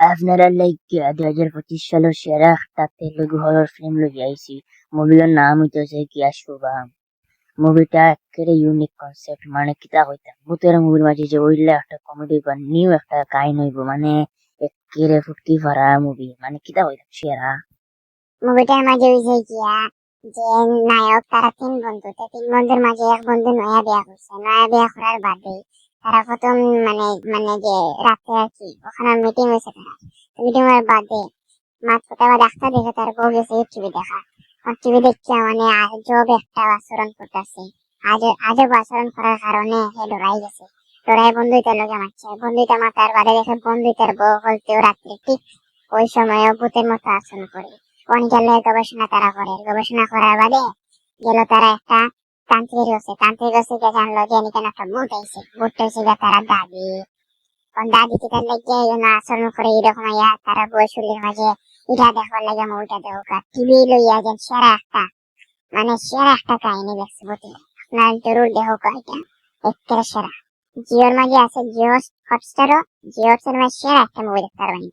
আপনারা লাইক দুই হাজার পঁচিশ সালের সেরা একটা তেলুগু হরর ফিল্ম লই আইছি। মুভির নাম হইতেছে কিয়া শুভাম মুভিটা একেবারে ইউনিক কনসেপ্ট মানে কিতা কইতাম ভূতের মুভির মাঝে যে ওইলে একটা কমেডি বা নিউ একটা কাহিনী হইব মানে একেবারে ফুটকি ভরা মুভি মানে কিতা কইতাম সেরা। মুভিটার মাঝে হইছে গিয়া যে নায়ক তারা তিন বন্ধু তিন বন্ধুর মাঝে এক বন্ধু নয়া বিয়া করছে, নয়া বিয়া করার বাদে তারা প্রথম মানে মানে যে রাতে আর কি, ওখানে মিটিং হয়েছে তারা। মিটিং হওয়ার বাদে পথে আবার ডাক্তার দেখে তার বউ গেছে টিভি দেখা আর টিভি দেখিয়া মানে আজব একটা আচরণ করতেছে। আজ আজব আচরণ করার কারণে সে ডরাই গেছে। ডরাই বন্ধুইটার লগে মারছে বন্ধুইটা মাতার বাদে দেখে বন্ধুইটার বউ হলতেও রাত্রে ঠিক ওই সময় ভূতের মতো আচরণ করে। অনেকের গবেষণা তারা করে। গবেষণা করার বাদে গেল তারা একটা একটা ভূত আইছে ভূতটা হচ্ছে গিয়ে তারা দাদি কোন দাদি কি তার লাগে জন্য আচরণ করে এরকম ইয়া তারা বয়সুলির মাঝে এটা দেখবার লাগে মুভিটা দেখো টিভি লইয়া যেন, সেরা একটা। মানে সেরা একটা কাহিনী দেখছে বুঝলি আপনার জরুর দেখো এটা। একেবারে সেরা। জিওর মাঝে আছে জিও হটস্টারও। জিও হটস্টার সেরা একটা মুভি দেখতে পারবেন।